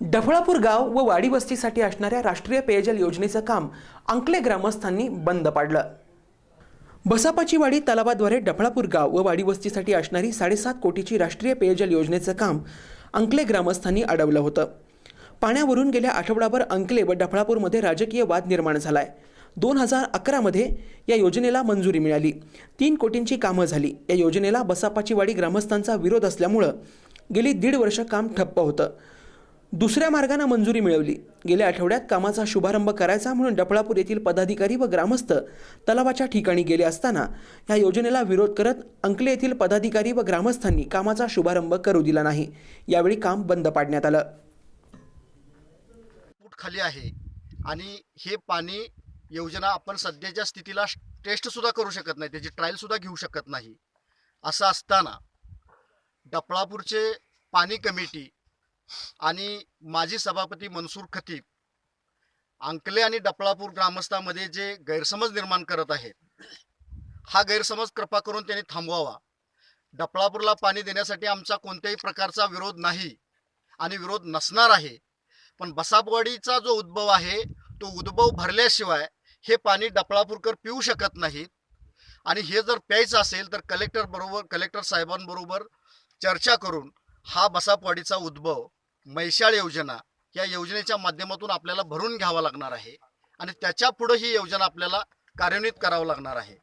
डफळापूर गाव व वाडी वस्तीसाठी असणाऱ्या राष्ट्रीय पेयजल योजनेचं काम अंकले ग्रामस्थांनी बंद पाडलं. बसापाची वाडी तलावाद्वारे डफळापूर गाव व वाडी वस्तीसाठी असणारी साडेसात कोटीची राष्ट्रीय पेयजल योजनेचं काम अंकले ग्रामस्थांनी अडवलं होतं. पाण्यावरून गेल्या आठवडाभर अंकले व डफळापूरमध्ये राजकीय वाद निर्माण झालाय. दोन हजार अकरामध्ये या योजनेला मंजुरी मिळाली. तीन कोटींची कामं झाली. या योजनेला बसापाची वाडी ग्रामस्थांचा विरोध असल्यामुळं गेली दीड वर्ष काम ठप्प होतं. दुसऱ्या मार्गानं मंजुरी मिळवली. गेल्या आठवड्यात कामाचा शुभारंभ करायचा म्हणून डफळापूर येथील पदाधिकारी व ग्रामस्थ तलावाच्या ठिकाणी गेले असताना या योजनेला विरोध करत अंकले येथील पदाधिकारी व ग्रामस्थांनी कामाचा शुभारंभ करू दिला नाही. यावेळी काम बंद पाडण्यात आलं. खाली आहे आणि हे पाणी योजना आपण सध्याच्या स्थितीला टेस्ट सुद्धा करू शकत नाही. त्याची ट्रायल सुद्धा घेऊ शकत नाही. असं असताना डफळापूरचे पाणी कमिटी आणि माजी सभापती मनसूर खतीब अंकले आणि डपळापूर ग्रामस्थामध्ये जे गैरसमज निर्माण करत आहेत हा गैरसमज कृपा करून त्यांनी थांबवावा. डपळापूरला पाणी देण्यासाठी आमचा कोणत्याही प्रकारचा विरोध नाही आणि विरोध नसणार आहे. पण बसापवाडीचा जो उद्भव आहे तो उद्भव भरल्याशिवाय हे पाणी डपळापूरकर पिऊ शकत नाहीत. आणि हे जर प्यायचं असेल तर कलेक्टर बरोबर कलेक्टर साहेबांबरोबर चर्चा करून हा बसापवाडीचा उद्भव मैशाळ योजना या योजनेच्या माध्यमातून आपल्याला भरून घ्यावा लागणार आहे आणि त्याच्या पुढे ही योजना आपल्याला कार्यान्वित करावं लागणार आहे.